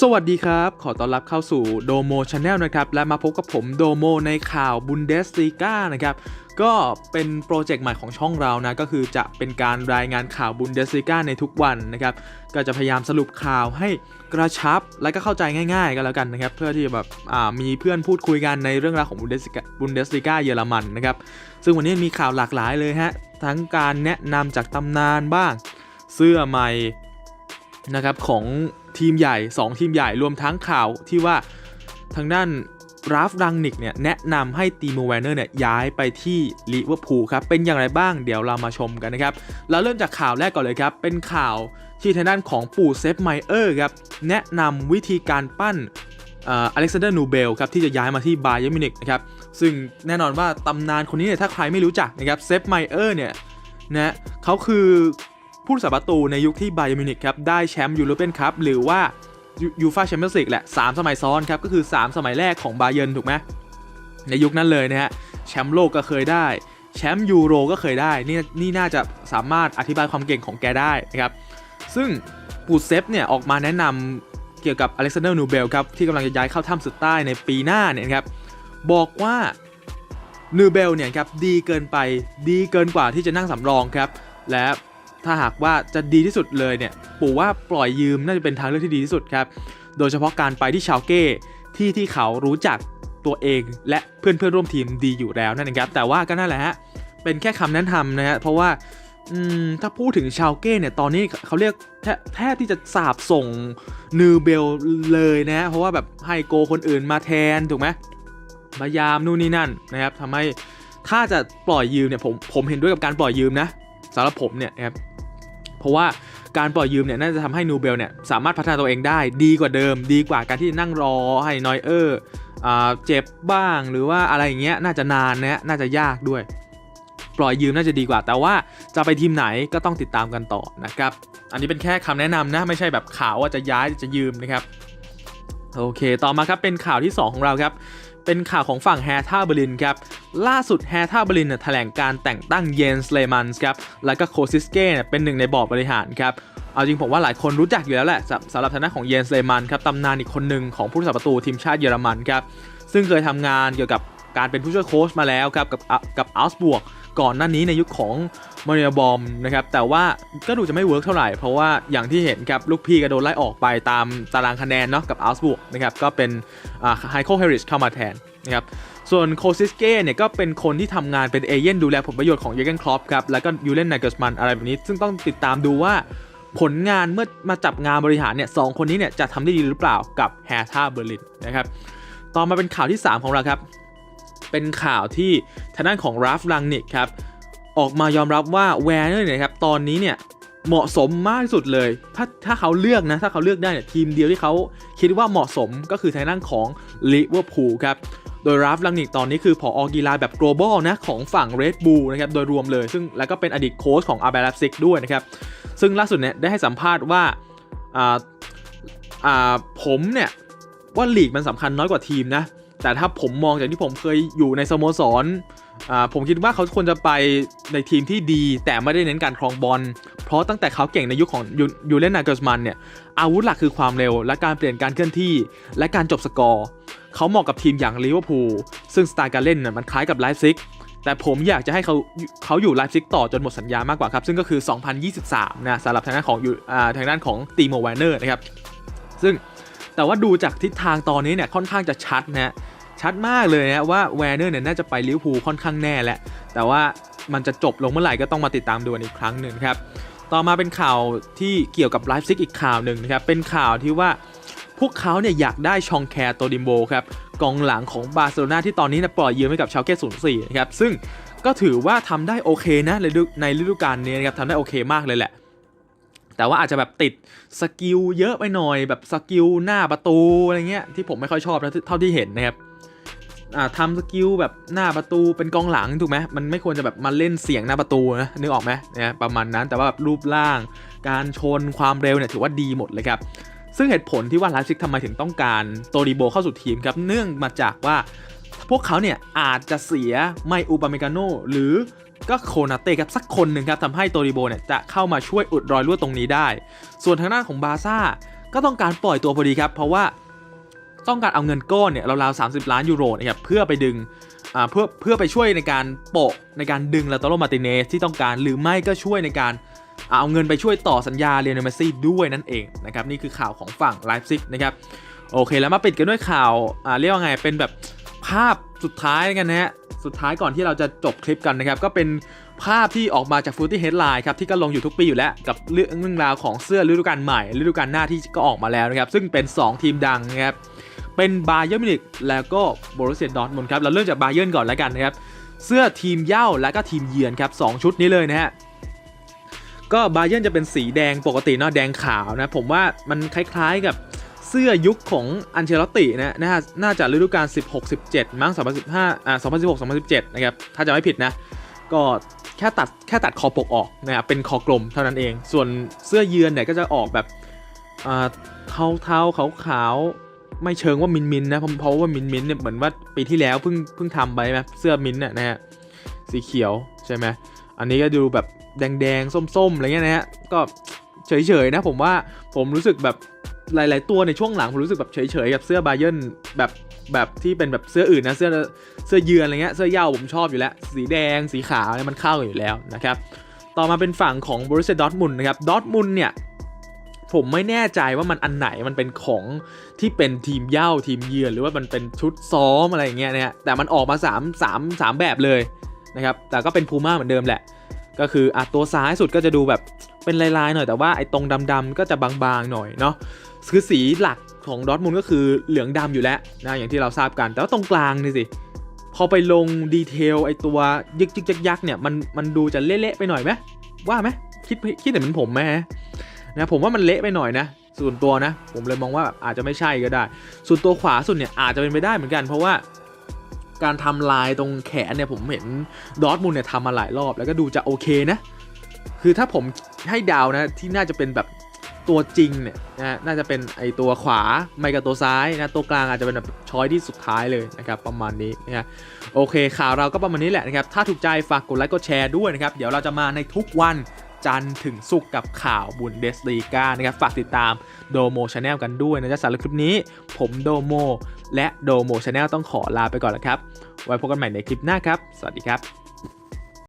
สวัสดีครับ ขอต้อนรับเข้าสู่โดโมชาแนลนะครับ และมาพบกับผมโดโมในข่าวบุนเดสลีกานะครับ ก็เป็นโปรเจกต์ใหม่ของช่องเรานะ ก็คือจะเป็นการรายงานข่าวบุนเดสลีกาในทุกวันนะครับ ก็จะพยายามสรุปข่าวให้กระชับ และก็เข้าใจง่ายๆกันแล้วกันนะครับ เพื่อที่จะแบบมีเพื่อนพูดคุยกันในเรื่องราวของบุนเดสบุนเดสลีกาเยอรมันนะครับ ซึ่งวันนี้มีข่าวหลากหลายเลยฮะ ทั้งการแนะนำจากตำนานบ้าง เสื้อใหม่ นะครับของทีมใหญ่ 2 ทีมใหญ่รวมทั้งข่าวที่ว่าทางด้านราฟรังนิกเนี่ยแนะนำให้ตีโมแวนเนอร์เนี่ยย้ายไปที่ลิเวอร์พูลครับเป็นอย่างไรบ้างเดี๋ยวเรามาชมกันนะครับเราเริ่มจากข่าวแรกก่อนเลยครับ เป็นข่าวที่ทางด้านของปู่เซฟไมเออร์ครับแนะนำวิธีการปั้นอเล็กซานเดอร์นูเบลครับที่จะย้ายมาที่บาเยอร์มินิกนะครับซึ่งแน่นอนว่าตำนานคนนี้เนี่ยถ้าใครไม่รู้จักนะครับเซฟไมเออร์เนี่ยนะเขาคือ ผู้รักษาประตูในยุคที่บาเยอร์มิวนิกครับได้แชมป์ยูโรเปียนคัพหรือว่ายูฟาแชมเปี้ยนส์ลีกแหละ3สมัยซ้อนครับก็คือ 3 สมัยแรกของบาเยิร์นถูกไหมในยุคนั้นเลยนะฮะแชมป์โลกก็เคยได้แชมป์ยูโรก็เคยได้นี่นี่น่าจะสามารถอธิบายความเก่งของแกได้นะครับซึ่งปูเซฟเนี่ยออกมาแนะนำเกี่ยวกับอเล็กซานเดอร์นูเบลครับที่กำลังจะย้ายเข้าถ้ำสุดใต้ในปีหน้าเนี่ยครับบอกว่านูเบลเนี่ยครับดีเกินไปดีเกินกว่าที่จะนั่งสำรองครับและ ถ้าหากว่าจะดีที่สุดเลยเนี่ยปู่ว่าปล่อยยืมน่าจะเป็นทางเลือกที่ดีที่สุดครับ โดยเฉพาะการไปที่ชาวเก้ที่ที่เขารู้จักตัวเองและเพื่อนเพื่อนร่วมทีมดีอยู่แล้วนั่นเองครับ แต่ว่าก็นั่นแหละฮะเป็นแค่คำแนะนำนะฮะเพราะว่าถ้าพูดถึงชาวเก้เนี่ยตอนนี้เขาเรียกแทแทบที่จะสาบส่งนูเบลเลยนะฮะเพราะว่าแบบให้โกคนอื่นมาแทนถูกไหมพยายามนู่นนี่นั่นนะครับทำให้ถ้าจะปล่อยยืมเนี่ยผมผมเห็นด้วยกับการปล่อยยืมนะสำหรับผมเนี่ยนะครับ เพราะว่าการปล่อยยืมเนี่ยน่าจะทำให้นูเบลเนี่ยสามารถพัฒนาตัวเองได้ดีกว่าเดิม ดีกว่าการที่นั่งรอให้นอยเออร์เจ็บบ้างหรือว่าอะไรอย่างเงี้ยน่าจะนานนะน่าจะยากด้วย ปล่อยยืมน่าจะดีกว่า แต่ว่าจะไปทีมไหนก็ต้องติดตามกันต่อนะครับ อันนี้เป็นแค่คำแนะนำนะไม่ใช่แบบข่าวว่าจะย้ายจะยืมนะครับโอเค ต่อมาครับเป็นข่าวที่ 2 ของเราครับ เป็นข่าวของฝั่งแฮท่าเบร์ลินครับ ล่าสุดแฮท่าเบร์ลินแถลงการแต่งตั้งเยนสเลมันส์ครับ แล้วก็โคซิสเก้เป็นหนึ่งในบอร์ดบริหารครับ เอาจริงผมว่าหลายคนรู้จักอยู่แล้วแหละสำหรับฐานะของเยนสเลมันครับตำนานอีกคนหนึ่งของผู้รักษาประตูทีมชาติเยอรมันครับ ซึ่งเคยทำงานเกี่ยวกับการเป็นผู้ช่วยโค้ชมาแล้วครับกับกับอัลส์บวก ก่อนหน้านี้ในยุคของมาริอาบอมนะครับแต่ว่าก็ดูจะไม่เวิร์กเท่าไหร่ เพราะว่าอย่างที่เห็นครับลูกพี่ก็โดนไล่ออกไปตามตารางคะแนนเนาะกับอัลส์บวกนะครับก็เป็นไฮโคเฮริชเข้ามาแทนนะครับส่วนโคซิสเก้เนี่ยก็เป็นคนที่ทำงานเป็นเอเย่นดูแลผลประโยชน์ของเยเกนคลอปครับแล้วก็ยูเลนไนเกิร์สมันอะไรแบบนี้ ซึ่งต้องติดตามดูว่าผลงานเมื่อมาจับงานบริหารเนี่ยสองคนนี้เนี่ยจะทำได้ดีหรือเปล่ากับแฮท่าเบอร์ลินนะครับต่อมาเป็นข่าวที่ 3 ของเราครับ เป็นข่าวที่ทางด้านของราฟลังนิกครับออกมายอมรับว่าแวร์เนอร์เนี่ยครับตอนนี้เนี่ยเหมาะสมมากที่สุดเลย ถ้าถ้าเขาเลือกนะ ถ้าเขาเลือกได้เนี่ยทีมเดียวที่เขาคิดว่าเหมาะสมก็คือทางด้านของลิเวอร์พูลครับ โดยราฟลังนิกตอนนี้คือผออกีฬาแบบ global นะ ของฝั่ง Red Bull นะครับ โดยรวมเลย ซึ่งแล้วก็เป็นอดีตโค้ชของอาร์เบลซิกด้วยนะครับ ซึ่งล่าสุดเนี่ยได้ให้สัมภาษณ์ว่าอ่าอ่าผมเนี่ยว่าลีกมันสำคัญน้อยกว่าทีมนะ แต่ถ้าผมมองจากที่ผมเคยอยู่ในสโมสรอ่าผมคิดว่าเขาควรจะไปในทีมที่ดี แต่ไม่ได้เน้นการครองบอล เพราะตั้งแต่เขาเก่งในยุคของยูยูเลนนาเกิร์สมันเนี่ยอาวุธหลักคือความเร็ว และการเปลี่ยนการเคลื่อนที่ และการจบสกอร์ เขาเหมาะกับทีมอย่างลิเวอร์พูลซึ่งสไตล์การเล่นเนี่ยมันคล้ายกับไลฟ์ซิกแต่ผมอยากจะให้เขาเขาอยู่ไลฟ์ซิกต่อจนหมดสัญญามากกว่าครับ ซึ่งก็คือ 2023 นะสำหรับทางด้านของอยู่อ่าทางด้านของตีโมแวนเนอร์นะครับซึ่ง แต่ว่าดูจากทิศทางตอนนี้เนี่ยค่อนข้างจะชัดนะชัดมากเลยนะว่าแวร์เนอร์เนี่ยน่าจะไปลิเวอร์พูลค่อนข้างแน่แหละแต่ว่ามันจะจบลงเมื่อไหร่ก็ต้องมาติดตามดูอีกครั้งหนึ่งครับต่อมาเป็นข่าวที่เกี่ยวกับไลฟ์ซิกอีกข่าวหนึ่งนะครับเป็นข่าวที่ว่าพวกเขาเนี่ยอยากได้ชองแคร์โตดิมโบครับกองหลังของบาร์เซโลนาที่ตอนนี้นะปล่อยยืมให้กับชาวเก้04นะครับซึ่งก็ถือว่าทำได้โอเคนะในฤดูในฤดูกาลนี้นะครับทำได้โอเคมากเลยแหละ แต่ว่าอาจจะแบบติดสกิลเยอะไปหน่อย แบบสกิลหน้าประตูอะไรเงี้ยที่ผมไม่ค่อยชอบนะเท่าที่เห็นนะครับทำสกิลแบบหน้าประตูเป็นกองหลังถูกไหมมันไม่ควรจะแบบมาเล่นเสียงหน้าประตูนะนึกออกไหมเนี่ยประมาณนั้นแต่ว่าแบบรูปร่าง การชนความเร็วเนี่ยถือว่าดีหมดเลยครับซึ่งเหตุผลที่ว่าลฟ์ซิกทำไมถึงต้องการโตดิโบเข้าสู่ทีมครับเนื่องมาจากว่าพวกเขาเนี่ยอาจจะเสียไมอูปาเมกาโนหรือ ก็โคนาเต้ครับสักคนหนึ่งครับทำให้โตดิโบเนี่ยจะเข้ามาช่วยอุดรอยรั่วตรงนี้ได้ ส่วนทางด้านของบาซ่าก็ต้องการปล่อยตัวพอดีครับ เพราะว่าต้องการเอาเงินก้อนเนี่ยราวๆ30ล้านยูโรนะครับเพื่อไปดึงอ่าเพื่อเพื่อไปช่วยในการโปะในการดึงลาตโรมาติเนสที่ต้องการหรือไม่ก็ช่วยในการเอาเงินไปช่วยต่อสัญญาเรียนเมซี่ด้วยนั่นเองนะครับนี่คือข่าวของฝั่งไลฟ์ซิกนะครับโอเคแล้วมาปิดกันด้วยข่าวอ่าเรียกว่าไงเป็นแบบภาพสุดท้ายกันนะฮะ สุดท้ายก่อนที่เราจะจบคลิปกันนะครับ ก็เป็นภาพที่ออกมาจากฟูตี้เฮดไลน์ครับ ที่ก็ลงอยู่ทุกปีอยู่แล้ว กับเรื่องเรื่องราวของเสื้อฤดูกาลใหม่ ฤดูกาลหน้าที่ก็ออกมาแล้วนะครับ ซึ่งเป็น 2 ทีมดังนะครับ เป็นบาเยิร์มิวนิกแล้วก็โบรุสเซียดอร์ทมุนด์ครับ เราเริ่มจากบาเยิร์ก่อนแล้วกันนะครับ เสื้อทีมเย้าและก็ทีมเยือนครับสองชุดนี้เลยนะฮะก็บาเยิร์จะเป็นสีแดงปกติเนาะแดงขาวนะผมว่ามันคล้ายๆกับ เสื้อยุคของอันเชลตินะน่าน่าจะฤดูกาล 16-17 มั้ง 2015 อ่า 2016-2017 นะครับ ถ้าจะไม่ผิดนะ ก็แค่ตัดแค่ตัดคอปกออกนะครับเป็นคอกลมเท่านั้นเอง ส่วนเสื้อเยือนเนี่ยก็จะออกแบบอ่าเทาเทาขาวขาวๆไม่เชิงว่ามินมินนะเพราะเพราะว่ามินมินเนี่ยเหมือนว่าปีที่แล้วเพิ่งเพิ่งทำไปไหมเสื้อมินเนี่ยนะฮะสีเขียวใช่ไหมอันนี้ก็ดูแบบแดงๆส้มๆอะไรเงี้ยนะฮะก็เฉยๆนะผมว่าผมรู้สึกแบบ หลาย ๆ ตัวในช่วงหลังผมรู้สึกแบบเฉย ๆ กับเสื้อบาเยิร์นแบบแบบที่เป็นแบบเสื้ออื่นนะเสื้อเสื้อเยือนอะไรเงี้ยเสื้อเย้าผมชอบอยู่แล้ว สีแดงสีขาวเนี่ยมันเข้ากันอยู่แล้วนะครับต่อมาเป็นฝั่งของบริษัทดอทมุนนะครับดอทมุนเนี่ยผมไม่แน่ใจว่ามันอันไหนมันเป็นของที่เป็นทีมเย้าทีมเยือน หรือว่ามันเป็นชุดซ้อมอะไรอย่างเงี้ยเนี่ยแต่มันออกมา 3 3 3 แบบเลยนะครับแต่ก็เป็นพูม่าเหมือนเดิมแหละ ก็คืออะตัวซ้ายสุดก็จะดูแบบเป็นลายๆหน่อยแต่ว่าไอ้ตรงดำๆก็จะบางๆหน่อยเนาะ คือสีหลักของดอทมุนก็คือเหลืองดำอยู่แล้วนะอย่างที่เราทราบกัน แต่ว่าตรงกลางนี่สิพอไปลงดีเทลไอตัวยึกยึกยักยักเนี่ยมันมันดูจะเละๆไปหน่อยไหมว่าไหมคิดคิดเห็นเหมือนผมไหมนะผมว่ามันเละไปหน่อยนะส่วนตัวนะ ผมเลยมองว่าอาจจะไม่ใช่ก็ได้ ส่วนตัวขวาสุดเนี่ยอาจจะเป็นไปได้เหมือนกัน เพราะว่าการทำลายตรงแขนเนี่ยผมเห็นดอทมุนเนี่ยทำมาหลายรอบแล้วก็ดูจะโอเคนะ คือถ้าผมให้ดาวนะที่น่าจะเป็นแบบ ตัวจริงเนี่ยนะน่าจะเป็นไอตัวขวาไม่กับตัวซ้ายนะตัวกลางอาจจะเป็นแบบช้อยที่สุดท้ายเลยนะครับประมาณนี้นะฮะโอเคข่าวเราก็ประมาณนี้แหละนะครับถ้าถูกใจฝากกดไลค์กดแชร์ด้วยนะครับเดี๋ยวเราจะมาในทุกวันจันทร์ถึงศุกร์กับข่าวบุนเดสลีกานะครับฝากติดตามโดโมชาแนลกันด้วยนะจ๊ะสำหรับคลิปนี้ ผมโดโมและโดโมชาแนลต้องขอลาไปก่อนแล้วครับ ไว้พบกันใหม่ในคลิปหน้าครับ สวัสดีครับ